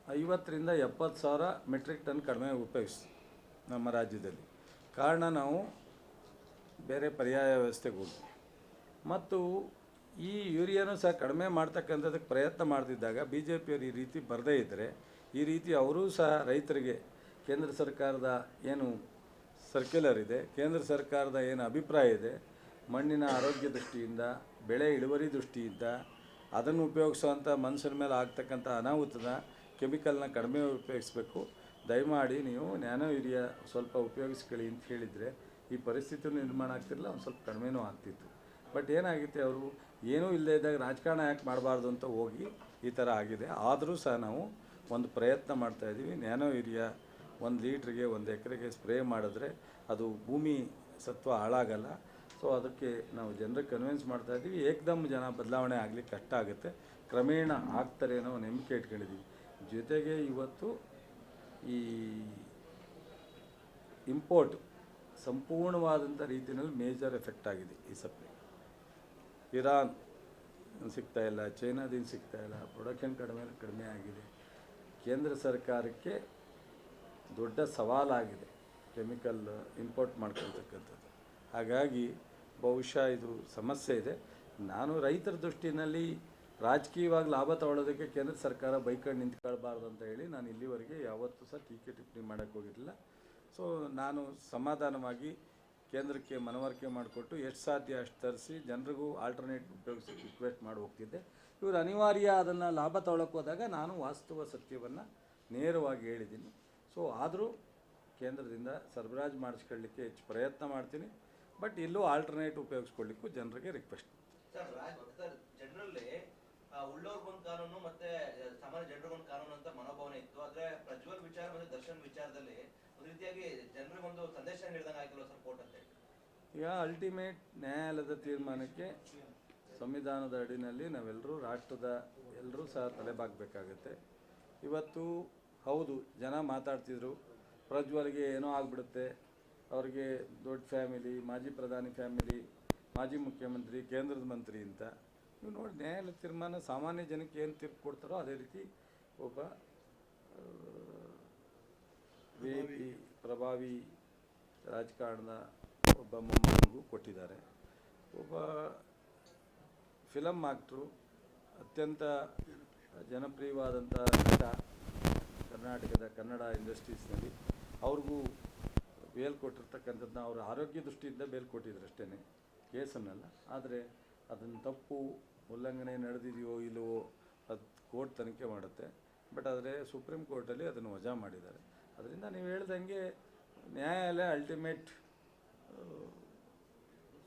ಐವತ್ತರಿಂದ ಎಪ್ಪತ್ತು ಸಾವಿರ ಮೆಟ್ರಿಕ್ ಟನ್ ಕಡಿಮೆ ಉಪಯೋಗಿಸ್ತೀವಿ ನಮ್ಮ ರಾಜ್ಯದಲ್ಲಿ. ಕಾರಣ ನಾವು ಬೇರೆ ಪರ್ಯಾಯ ವ್ಯವಸ್ಥೆಗೆ ಮತ್ತು ಈ ಯೂರಿಯಾನು ಸಹ ಕಡಿಮೆ ಮಾಡ್ತಕ್ಕಂಥದಕ್ಕೆ ಪ್ರಯತ್ನ ಮಾಡ್ತಿದ್ದಾಗ ಬಿ ಜೆ ಪಿಯವರು ಈ ರೀತಿ ಬರದೇ ಇದ್ದರೆ ಈ ರೀತಿ ಅವರೂ ಸಹ ರೈತರಿಗೆ ಕೇಂದ್ರ ಸರ್ಕಾರದ ಏನು ಸರ್ಕ್ಯುಲರ್ ಇದೆ, ಕೇಂದ್ರ ಸರ್ಕಾರದ ಏನು ಅಭಿಪ್ರಾಯ ಇದೆ, ಮಣ್ಣಿನ ಆರೋಗ್ಯ ದೃಷ್ಟಿಯಿಂದ, ಬೆಳೆ ಇಳುವರಿ ದೃಷ್ಟಿಯಿಂದ, ಅದನ್ನು ಉಪಯೋಗಿಸುವಂಥ ಮನುಷ್ಯರ ಮೇಲೆ ಆಗ್ತಕ್ಕಂಥ ಅನಾಹುತದ ಕೆಮಿಕಲ್ನ ಕಡಿಮೆ ಉಪಯೋಗಿಸ್ಬೇಕು. ದಯಮಾಡಿ ನೀವು ನ್ಯಾನೋ ಯೂರಿಯಾ ಸ್ವಲ್ಪ ಉಪಯೋಗಿಸ್ಕೊಳ್ಳಿ ಅಂತ ಹೇಳಿದರೆ ಈ ಪರಿಸ್ಥಿತಿ ನಿರ್ಮಾಣ ಆಗ್ತಿರಲಿಲ್ಲ, ಒಂದು ಸ್ವಲ್ಪ ಕಡಿಮೆನೂ ಆಗ್ತಿತ್ತು. ಬಟ್ ಏನಾಗುತ್ತೆ, ಅವರು ಏನೂ ಇಲ್ಲದೇ ಇದ್ದಾಗ ರಾಜಕಾರಣ ಯಾಕೆ ಮಾಡಬಾರ್ದು ಅಂತ ಹೋಗಿ ಈ ಥರ ಆಗಿದೆ. ಆದರೂ ಸಹ ನಾವು ಒಂದು ಪ್ರಯತ್ನ ಮಾಡ್ತಾ ಇದ್ದೀವಿ. ನ್ಯಾನೋ ಯೂರಿಯಾ ಒಂದು ಲೀಟ್ರಿಗೆ, ಒಂದು ಎಕರೆಗೆ ಸ್ಪ್ರೇ ಮಾಡಿದ್ರೆ ಅದು ಭೂಮಿ ಸತ್ವ ಹಾಳಾಗಲ್ಲ. ಸೊ, ಅದಕ್ಕೆ ನಾವು ಜನರಿಗೆ ಕನ್ವಿನ್ಸ್ ಮಾಡ್ತಾ ಇದ್ದೀವಿ. ಏಕದಮ್ ಜನ ಬದಲಾವಣೆ ಆಗಲಿಕ್ಕೆ ಕಷ್ಟ ಆಗುತ್ತೆ. ಕ್ರಮೇಣ ಆಗ್ತಾರೆ ಅನ್ನೋ ನಂಬಿಕೆ ಇಟ್ಕೊಂಡಿದ್ದೀವಿ. ಜೊತೆಗೆ ಇವತ್ತು ಈ ಇಂಪೋರ್ಟ್ ಸಂಪೂರ್ಣವಾದಂಥ ರೀತಿಯಲ್ಲಿ ಮೇಜರ್ ಎಫೆಕ್ಟ್ ಆಗಿದೆ ಈ ಸಪ್ಲೈ ಇರಾನ್ ಸಿಗ್ತಾ ಇಲ್ಲ, ಚೈನಾದಿಂದ ಸಿಗ್ತಾ ಇಲ್ಲ ಪ್ರೊಡಕ್ಷನ್ ಕಡಿಮೆ ಕಡಿಮೆ ಆಗಿದೆ. ಕೇಂದ್ರ ಸರ್ಕಾರಕ್ಕೆ ದೊಡ್ಡ ಸವಾಲಾಗಿದೆ ಕೆಮಿಕಲ್ ಇಂಪೋರ್ಟ್ ಮಾಡ್ಕೊಳ್ತಕ್ಕಂಥದ್ದು. ಹಾಗಾಗಿ ಬಹುಶಃ ಇದು ಸಮಸ್ಯೆ ಇದೆ. ನಾನು ರೈತರ ದೃಷ್ಟಿನಲ್ಲಿ ರಾಜಕೀಯವಾಗಿ ಲಾಭ ತಗೊಳ್ಳೋದಕ್ಕೆ ಕೇಂದ್ರ ಸರ್ಕಾರ ಬೈಕಂಡು ನಿಂತ್ಕೊಳ್ಬಾರ್ದು ಅಂತ ಹೇಳಿ ನಾನು ಇಲ್ಲಿವರೆಗೆ ಯಾವತ್ತೂ ಸಹ ಟೀಕೆ ಟಿಪ್ಪಣಿ ಮಾಡೋಕ್ಕೆ ಹೋಗಿರಲಿಲ್ಲ. ಸೊ ನಾನು ಸಮಾಧಾನವಾಗಿ ಕೇಂದ್ರಕ್ಕೆ ಮನವರಿಕೆ ಮಾಡಿಕೊಟ್ಟು ಎಷ್ಟು ಸಾಧ್ಯ ಅಷ್ಟು ತರಿಸಿ ಜನರಿಗೂ ಆಲ್ಟರ್ನೇಟ್ ಉಪಯೋಗಿಸಿ ರಿಕ್ವೆಸ್ಟ್ ಮಾಡಿ ಹೋಗ್ತಿದ್ದೆ. ಇವರು ಅನಿವಾರ್ಯ ಅದನ್ನು ಲಾಭ ತಗೊಳಕ್ಕೆ ಹೋದಾಗ ನಾನು ವಾಸ್ತವ ಸತ್ಯವನ್ನು ನೇರವಾಗಿ ಹೇಳಿದ್ದೀನಿ. ಸೊ ಆದರೂ ಕೇಂದ್ರದಿಂದ ಸರಬರಾಜು ಮಾಡಿಸ್ಕೊಳ್ಳಿಕ್ಕೆ ಹೆಚ್ಚು ಪ್ರಯತ್ನ ಮಾಡ್ತೀನಿ. ಬಟ್ ಇಲ್ಲೂ ಆಲ್ಟರ್ನೇಟ್ ಉಪಯೋಗಿಸ್ಕೊಳ್ಳಿಕ್ಕೂ ಜನರಿಗೆ ರಿಕ್ವೆಸ್ಟ್ ಸರ್ ರಾಜ್ ಸರ್ ಜನರಲ್ಲಿ ಉಳ್ಳೋರ್ ಬಂದ್ ಕಾನೂನು ಮತ್ತೆ ಸಾಮಾನ್ಯ ಜನರಿಗೊಂದು ಕಾನೂನು ಅಂತ ಮನೋಭಾವನೆ ಇತ್ತು. ಆದ್ರೆ ಪ್ರಜ್ವಲ್ ವಿಚಾರ ಮತ್ತೆ ದರ್ಶನ್ ವಿಚಾರದಲ್ಲಿ ಒಂದು ರೀತಿಯಾಗಿ ಜನರಿಗೆ ಒಂದು ಸಂದೇಶ ನೀಡಿದಂಗೆ ಆಗಿಲ್ಲ ಸರ್ ಕೋರ್ಟ್ ಅಂತ ಈಗ ಅಲ್ಟಿಮೇಟ್ ನ್ಯಾಯಾಲಯದ ತೀರ್ಮಾನಕ್ಕೆ ಸಂವಿಧಾನದ ಅಡಿನಲ್ಲಿ ನಾವೆಲ್ಲರೂ ರಾಷ್ಟ್ರದ ಎಲ್ಲರೂ ಸಹ ತಲೆಬಾಗಬೇಕಾಗತ್ತೆ. ಇವತ್ತು ಹೌದು, ಜನ ಮಾತಾಡ್ತಿದ್ರು. ಪ್ರಜ್ವಲ್ಗೆ ಏನೋ ಆಗ್ಬಿಡುತ್ತೆ. ಅವ್ರಿಗೆ ದೊಡ್ಡ ಫ್ಯಾಮಿಲಿ, ಮಾಜಿ ಪ್ರಧಾನಿ ಫ್ಯಾಮಿಲಿ, ಮಾಜಿ ಮುಖ್ಯಮಂತ್ರಿ, ಕೇಂದ್ರದ ಮಂತ್ರಿ ಅಂತ. ನೀವು ನೋಡಿ ನ್ಯಾಯಾಲಯ ತೀರ್ಮಾನ ಸಾಮಾನ್ಯ ಜನಕ್ಕೆ ಏನು ತೀರ್ಪು ಕೊಡ್ತಾರೋ ಅದೇ ರೀತಿ ಒಬ್ಬ ವಿ ಪ್ರಭಾವಿ ರಾಜಕಾರಣದ ಒಬ್ಬ ಮೊಮ್ಮಗನಿಗೂ ಕೊಟ್ಟಿದ್ದಾರೆ. ಒಬ್ಬ ಫಿಲಮ್ ಆಕ್ಟ್ರು, ಅತ್ಯಂತ ಜನಪ್ರಿಯವಾದಂಥ ನಟ ಕರ್ನಾಟಕದ ಕನ್ನಡ ಇಂಡಸ್ಟ್ರೀಸ್ನಲ್ಲಿ, ಅವ್ರಿಗೂ ಬೇಲ್ ಕೊಟ್ಟಿರ್ತಕ್ಕಂಥದ್ದನ್ನ ಅವರ ಆರೋಗ್ಯ ದೃಷ್ಟಿಯಿಂದ ಬೇಲ್ ಕೊಟ್ಟಿದ್ರು ಅಷ್ಟೇ ಕೇಸನ್ನಲ್ಲ. ಆದರೆ ಅದನ್ನು ತಪ್ಪು ಉಲ್ಲಂಘನೆ ನಡೆದಿದೆಯೋ ಇಲ್ಲವೋ ಅದು ಕೋರ್ಟ್ ತನಿಖೆ ಮಾಡುತ್ತೆ. ಬಟ್ ಆದರೆ ಸುಪ್ರೀಂ ಕೋರ್ಟಲ್ಲಿ ಅದನ್ನು ವಜಾ ಮಾಡಿದ್ದಾರೆ. ಅದರಿಂದ ನೀವು ಹೇಳ್ದಂಗೆ ನ್ಯಾಯಾಲಯ ಅಲ್ಟಿಮೇಟ್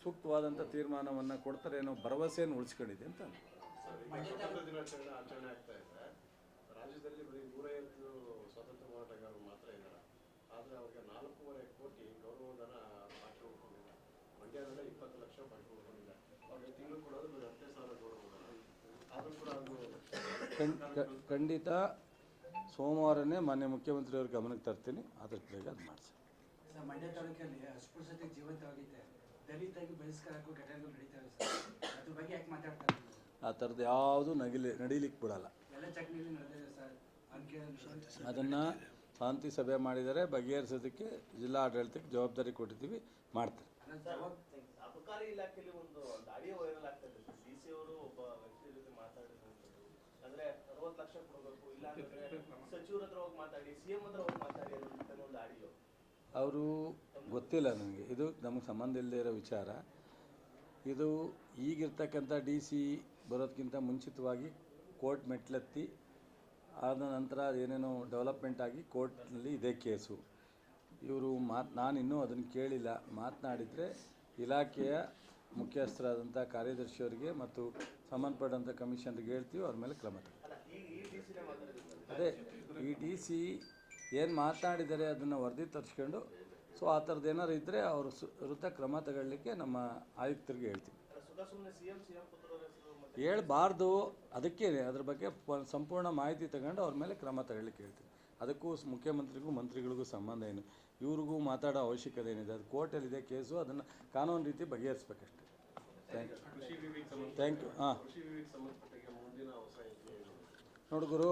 ಸೂಕ್ತವಾದಂಥ ತೀರ್ಮಾನವನ್ನು ಕೊಡ್ತಾರೆ ಏನೋ ಭರವಸೆಯನ್ನು ಉಳಿಸ್ಕೊಂಡಿದೆ ಅಂತ ನಾನು. ಸರ್, ಈಗ ಸ್ವಾತಂತ್ರ್ಯ ದಿನಾಚರಣೆ ಆಚರಣೆ ಆಗ್ತಾ ಇದೆ ರಾಜ್ಯದಲ್ಲಿ ಬರೀ ನೂರೈವತ್ತು ಸ್ವಾತಂತ್ರ್ಯ ಹೋರಾಟಗಾರರು ಮಾತ್ರ ಇದ್ದಾರೆ ಆದ್ರೆ ಅವ್ರಿಗೆ ನಾಲ್ಕೂವರೆ ಕೋಟಿ ಗೌರವಧನ ರಾಷ್ಟ್ರ ಮಂಡ್ಯದಲ್ಲೇ ಇಪ್ಪತ್ತು ಲಕ್ಷ ಪಡ್ಕೊಂಡು ಬಂದಿದೆ ಅವ್ರಿಗೆ ತಿಂಗಳು ಕೊಡೋದು ಬರೀ ಹತ್ತೇ ಸಾವಿರ ಕೊಡ್ಬೋದಲ್ಲ ಆದರೂ ಕೂಡ ಅದು ಖಂಡ್- ಕ- ಖಂಡಿತ ಸೋಮವಾರನೇ ಮಾನ್ಯ ಮುಖ್ಯಮಂತ್ರಿಯವ್ರ ಗಮನಕ್ಕೆ ತರ್ತೀನಿ. ಆದಷ್ಟು ಬೇಗ ಅದು ಮಾಡಿಸಿ. ಸರ್ ಮಂಡ್ಯ ತಾಲೂಕಲ್ಲಿ ಅಸ್ಪೃಶ್ಯತೆ ಜೀವಂತವಾಗಿದೆ. ದಲಿತಾಗಿ ಬಹಿಷ್ಕಾರಕ್ಕೂ ಘಟನೆಗಳು ನಡೀತಾ ಸರ್. ಅದ್ರ ಬಗ್ಗೆ ಯಾಕೆ ಮಾತಾಡ್ತಾರೆ ಆ ಥರದ್ದು ಯಾವುದು ನಗಿಲಿ ನಡೀಲಿಕ್ಕೆ ಬಿಡಲ್ಲ. ಎಲ್ಲ ಚಟ್ನಿಲಿ ನಡೆದಿದೆ ಸರ್. ಅನ್ಕೆ ಅದನ್ನು ಶಾಂತಿ ಸಭೆ ಮಾಡಿದರೆ ಬಗೆಹರಿಸೋದಕ್ಕೆ ಜಿಲ್ಲಾ ಆಡಳಿತಕ್ಕೆ ಜವಾಬ್ದಾರಿ ಕೊಟ್ಟಿದ್ದೀವಿ ಮಾಡ್ತಾರೆ. ಅಬಕಾರಿ ಇಲಾಖೆಯಲ್ಲಿ ಒಂದು ಒಂದು ಆಡಿಯೋ ವೈರಲ್ ಆಗ್ತಾ ಡಿ ಸಿ ಅವರು ಒಬ್ಬ ಅರವತ್ತು ಲಕ್ಷ ಕೊಡಬೇಕು ಇಲ್ಲ ಸಚಿವರ ಹತ್ರ ಹೋಗಿ ಮಾತಾಡಿ ಸಿಎಂ ಹತ್ರ ಹೋಗಿ ಮಾತಾಡಿ ಒಂದು ಆಡಿಯೋ ಅವರು ಗೊತ್ತಿಲ್ಲ ನನಗೆ. ಇದು ನಮಗೆ ಸಂಬಂಧ ಇಲ್ಲದೇ ಇರೋ ವಿಚಾರ. ಇದು ಈಗಿರ್ತಕ್ಕಂಥ ಡಿ ಸಿ ಬರೋದಕ್ಕಿಂತ ಮುಂಚಿತವಾಗಿ ಕೋರ್ಟ್ ಮೆಟ್ಲೆತ್ತಿ, ಆದ ನಂತರ ಏನೇನೋ ಡೆವಲಪ್ಮೆಂಟ್ ಆಗಿ ಕೋರ್ಟ್ನಲ್ಲಿ ಇದೇ ಕೇಸು. ಇವರು ಮಾತು, ನಾನು ಇನ್ನೂ ಅದನ್ನು ಕೇಳಿಲ್ಲ. ಮಾತನಾಡಿದರೆ ಇಲಾಖೆಯ ಮುಖ್ಯಸ್ಥರಾದಂಥ ಕಾರ್ಯದರ್ಶಿಯವರಿಗೆ ಮತ್ತು ಸಂಬಂಧಪಟ್ಟಂಥ ಕಮಿಷನ್ರಿಗೆ ಹೇಳ್ತೀವಿ, ಅವ್ರ ಮೇಲೆ ಕ್ರಮ. ಅಲ್ಲ ಈ ಈ ಡಿ ಸಿನೇ ಮಾತಾಡಿದ್ರು ಅದೇ ಈ ಡಿ ಸಿ ಏನು ಮಾತನಾಡಿದ್ದಾರೆ ಅದನ್ನು ವರದಿ ತರಿಸ್ಕೊಂಡು ಸೊ ಆ ಥರದ್ದು ಏನಾರು ಇದ್ದರೆ ಅವರು ಸು- ವಿರುದ್ಧ ಕ್ರಮ ತಗೊಳ್ಳಿಕ್ಕೆ ನಮ್ಮ ಆಯುಕ್ತರಿಗೆ ಹೇಳ್ತೀವಿ ಹೇಳಬಾರ್ದು ಅದಕ್ಕೆ ಅದ್ರ ಬಗ್ಗೆ ಸಂಪೂರ್ಣ ಮಾಹಿತಿ ತಗೊಂಡು ಅವ್ರ ಮೇಲೆ ಕ್ರಮ ತಗೊಳ್ಳಿಕ್ಕೆ ಹೇಳ್ತೀವಿ ಅದಕ್ಕೂ ಮುಖ್ಯಮಂತ್ರಿಗೂ ಮಂತ್ರಿಗಳಿಗೂ ಸಂಬಂಧ ಏನು? ಇವ್ರಿಗೂ ಮಾತಾಡೋ ಅವಶ್ಯಕತೆ ಏನಿದೆ? ಅದು ಕೋರ್ಟಲ್ಲಿದೆ ಕೇಸು ಅದನ್ನು ಕಾನೂನು ರೀತಿ ಬಗೆಹರಿಸ್ಬೇಕಷ್ಟೆ. ಥ್ಯಾಂಕ್ ಯು ಥ್ಯಾಂಕ್ ಯು ಹಾಂ. ನೋಡು ವಿವಿಗೆ ಸಂಬಂಧಪಟ್ಟ ಮುಂದಿನ ಹೊಸ ಹೆಜ್ಜೆ ಏನು ನೋಡುಗರು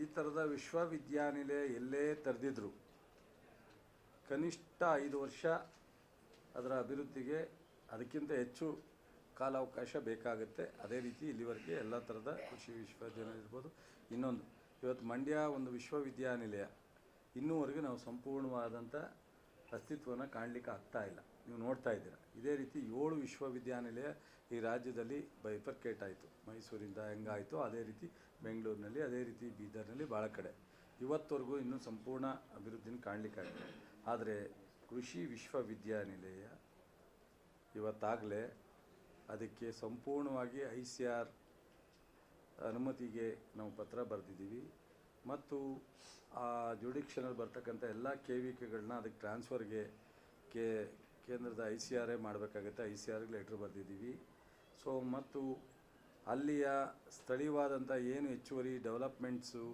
ಈ ಥರದ ವಿಶ್ವವಿದ್ಯಾನಿಲಯ ಎಲ್ಲೇ ತೆರೆದಿದ್ರು. ಕನಿಷ್ಠ ಐದು ವರ್ಷ ಅದರ ಅಭಿವೃದ್ಧಿಗೆ ಅದಕ್ಕಿಂತ ಹೆಚ್ಚು ಕಾಲಾವಕಾಶ ಬೇಕಾಗುತ್ತೆ. ಅದೇ ರೀತಿ ಇಲ್ಲಿವರೆಗೆ ಎಲ್ಲ ಥರದ ಕೃಷಿ ವಿಶ್ವವಿದ್ಯಾನಿಲಯ ಇರ್ಬೋದು. ಇನ್ನೊಂದು, ಇವತ್ತು ಮಂಡ್ಯ ಒಂದು ವಿಶ್ವವಿದ್ಯಾನಿಲಯ. ಇನ್ನೂವರೆಗೂ ನಾವು ಸಂಪೂರ್ಣವಾದಂಥ ಅಸ್ತಿತ್ವನ ಕಾಣಲಿಕ್ಕೆ ಆಗ್ತಾ ಇಲ್ಲ. ನೀವು ನೋಡ್ತಾ ಇದ್ದೀರ. ಇದೇ ರೀತಿ ಏಳು ವಿಶ್ವವಿದ್ಯಾನಿಲಯ ಈ ರಾಜ್ಯದಲ್ಲಿ ಬೈಫರ್ಕೇಟ್ ಆಯಿತು ಮೈಸೂರಿಂದ ಹೆಂಗಾಯಿತು ಅದೇ ರೀತಿ ಬೆಂಗಳೂರಿನಲ್ಲಿ, ಅದೇ ರೀತಿ ಬೀದರ್ನಲ್ಲಿ ಭಾಳ ಕಡೆ. ಇವತ್ತವರೆಗೂ ಇನ್ನೂ ಸಂಪೂರ್ಣ ಅಭಿವೃದ್ಧಿನ ಕಾಣಲಿಕ್ಕಾಗಿದೆ ಆದರೆ ಕೃಷಿ ವಿಶ್ವವಿದ್ಯಾನಿಲಯ ಇವತ್ತಾಗಲೇ ಅದಕ್ಕೆ ಸಂಪೂರ್ಣವಾಗಿ ಐ ಸಿ ಆರ್ ಅನುಮತಿಗೆ ನಾವು ಪತ್ರ ಬರೆದಿದ್ದೀವಿ. ಮತ್ತು ಆ ಜುಡಿಕ್ಷನಲ್ಲಿ ಬರ್ತಕ್ಕಂಥ ಎಲ್ಲ ಕೆ ವಿ ಕೆಗಳನ್ನ ಅದಕ್ಕೆ ಟ್ರಾನ್ಸ್ಫರ್ಗೆ ಕೇ ಕೇಂದ್ರದ ಐ ಸಿ ಆರೇ ಮಾಡಬೇಕಾಗುತ್ತೆ. ಐ ಸಿ ಆರ್ಗೆ ಲೆಟ್ರ್ ಬರೆದಿದ್ದೀವಿ. ಸೊ ಮತ್ತು ಅಲ್ಲಿಯ ಸ್ಥಳೀಯವಾದಂಥ ಏನು ಹೆಚ್ಚುವರಿ ಡೆವಲಪ್ಮೆಂಟ್ಸು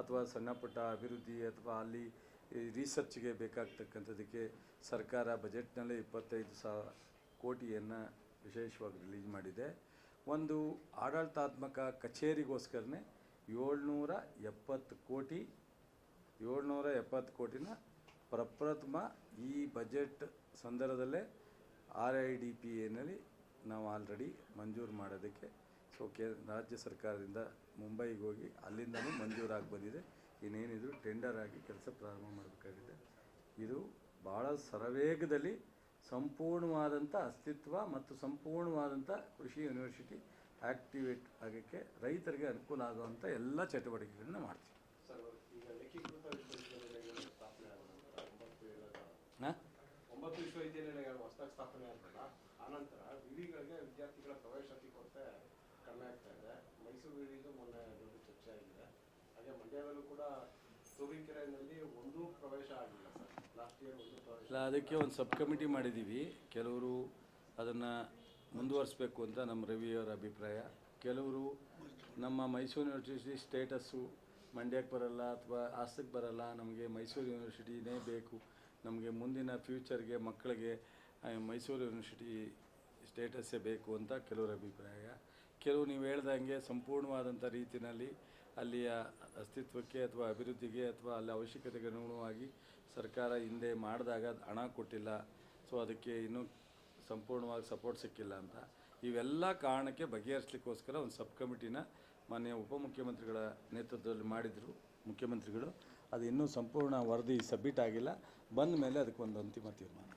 ಅಥವಾ ಸಣ್ಣ ಪುಟ್ಟ ಅಭಿವೃದ್ಧಿ ಅಥವಾ ಅಲ್ಲಿ ರಿಸರ್ಚ್ಗೆ ಬೇಕಾಗ್ತಕ್ಕಂಥದ್ದಕ್ಕೆ ಸರ್ಕಾರ ಬಜೆಟ್ನಲ್ಲೇ ಇಪ್ಪತ್ತೈದು ಸಾವಿರ ಕೋಟಿಯನ್ನು ವಿಶೇಷವಾಗಿ ರಿಲೀಸ್ ಮಾಡಿದೆ. ಒಂದು ಆಡಳಿತಾತ್ಮಕ ಕಚೇರಿಗೋಸ್ಕರನೇ ಏಳ್ನೂರ ಎಪ್ಪತ್ತು ಕೋಟಿ, ಏಳ್ನೂರ ಎಪ್ಪತ್ತು ಕೋಟಿನ ಪ್ರಪ್ರಥಮ ಈ ಬಜೆಟ್ ಸಂದರ್ಭದಲ್ಲೇ ಆರ್ ಐ ಡಿ ಪಿ ಎನಲ್ಲಿ ನಾವು ಆಲ್ರೆಡಿ ಮಂಜೂರು ಮಾಡೋದಕ್ಕೆ. ಸೊ ಕೇ, ರಾಜ್ಯ ಸರ್ಕಾರದಿಂದ ಮುಂಬೈಗೆ ಹೋಗಿ ಅಲ್ಲಿಂದಲೂ ಮಂಜೂರಾಗಿ ಬಂದಿದೆ. ಇನ್ನೇನಿದ್ರು ಟೆಂಡರ್ ಆಗಿ ಕೆಲಸ ಪ್ರಾರಂಭ ಮಾಡಬೇಕಾಗಿದೆ. ಇದು ಭಾಳ ಸರವೇಗದಲ್ಲಿ ಸಂಪೂರ್ಣವಾದಂಥ ಅಸ್ತಿತ್ವ ಮತ್ತು ಸಂಪೂರ್ಣವಾದಂಥ ಕೃಷಿ ಯೂನಿವರ್ಸಿಟಿ ಆ್ಯಕ್ಟಿವೇಟ್ ಆಗೋಕ್ಕೆ ರೈತರಿಗೆ ಅನುಕೂಲ ಆಗುವಂಥ ಎಲ್ಲ ಚಟುವಟಿಕೆಗಳನ್ನ ಮಾಡ್ತೀವಿ. ಹಾಂ ಆನಂತರ ವಿವಿಗಳಿಗೆ ವಿದ್ಯಾರ್ಥಿಗಳ ಪ್ರವೇಶಾತಿ ಕೊರತೆ ಕಡಿಮೆ ಆಗ್ತಾ ಇದೆ. ಮೈಸೂರು ವಿವಿದು ಮೊನ್ನೆ ದೊಡ್ಡ ಚರ್ಚೆ ಆಗಿದೆ. ಹಾಗೆ ಮಂಡ್ಯದಲ್ಲೂ ಕೂಡ ತೂಬಿಕೆರೆಯಲ್ಲಿ ಒಂದು ಪ್ರವೇಶ ಆಗಿಲ್ಲ ಸರ್. ಲಾಸ್ಟ್ ಇಯರ್ ಒಂದು ಪ್ರವೇಶ ಇಲ್ಲ, ಅದಕ್ಕೆ ಒಂದು ಸಬ್ ಕಮಿಟಿ ಮಾಡಿದ್ದೀವಿ. ಕೆಲವರು ಅದನ್ನು ಮುಂದುವರಿಸ್ಬೇಕು ಅಂತ ನಮ್ಮ ರವಿಯವರ ಅಭಿಪ್ರಾಯ. ಕೆಲವರು ನಮ್ಮ ಮೈಸೂರು ಯೂನಿವರ್ಸಿಟಿ ಸ್ಟೇಟಸ್ಸು ಮಂಡ್ಯಕ್ಕೆ ಬರಲ್ಲ ಅಥವಾ ಹಾಸಕ್ಕೆ ಬರಲ್ಲ. ನಮಗೆ ಮೈಸೂರು ಯೂನಿವರ್ಸಿಟಿನೇ ಬೇಕು. ನಮಗೆ ಮುಂದಿನ ಫ್ಯೂಚರ್ಗೆ ಮಕ್ಕಳಿಗೆ ಮೈಸೂರು ಯೂನಿವರ್ಸಿಟಿ ಸ್ಟೇಟಸ್ಸೇ ಬೇಕು ಅಂತ ಕೆಲವರ ಅಭಿಪ್ರಾಯ. ಕೆಲವು ನೀವು ಹೇಳ್ದಂಗೆ ಸಂಪೂರ್ಣವಾದಂಥ ರೀತಿಯಲ್ಲಿ ಅಲ್ಲಿಯ ಅಸ್ತಿತ್ವಕ್ಕೆ ಅಥವಾ ಅಭಿವೃದ್ಧಿಗೆ ಅಥವಾ ಅಲ್ಲಿ ಅವಶ್ಯಕತೆಗೆ ಅನುಗುಣವಾಗಿ ಸರ್ಕಾರ ಹಿಂದೆ ಮಾಡಿದಾಗ ಹಣ ಕೊಟ್ಟಿಲ್ಲ, ಸೊ ಅದಕ್ಕೆ ಇನ್ನೂ ಸಂಪೂರ್ಣವಾಗಿ ಸಪೋರ್ಟ್ ಸಿಕ್ಕಿಲ್ಲ ಅಂತ. ಇವೆಲ್ಲ ಕಾರಣಕ್ಕೆ ಬಗೆಹರಿಸ್ಲಿಕ್ಕೋಸ್ಕರ ಒಂದು ಸಬ್ ಕಮಿಟಿನ ಮಾನ್ಯ ಉಪಮುಖ್ಯಮಂತ್ರಿಗಳ ನೇತೃತ್ವದಲ್ಲಿ ಮಾಡಿದರು ಮುಖ್ಯಮಂತ್ರಿಗಳು. ಅದು ಇನ್ನೂ ಸಂಪೂರ್ಣ ವರದಿ ಸಬ್ಮಿಟ್ ಆಗಿಲ್ಲ. ಬಂದ ಮೇಲೆ ಅದಕ್ಕೆ ಒಂದು ಅಂತಿಮ ತೀರ್ಮಾನ.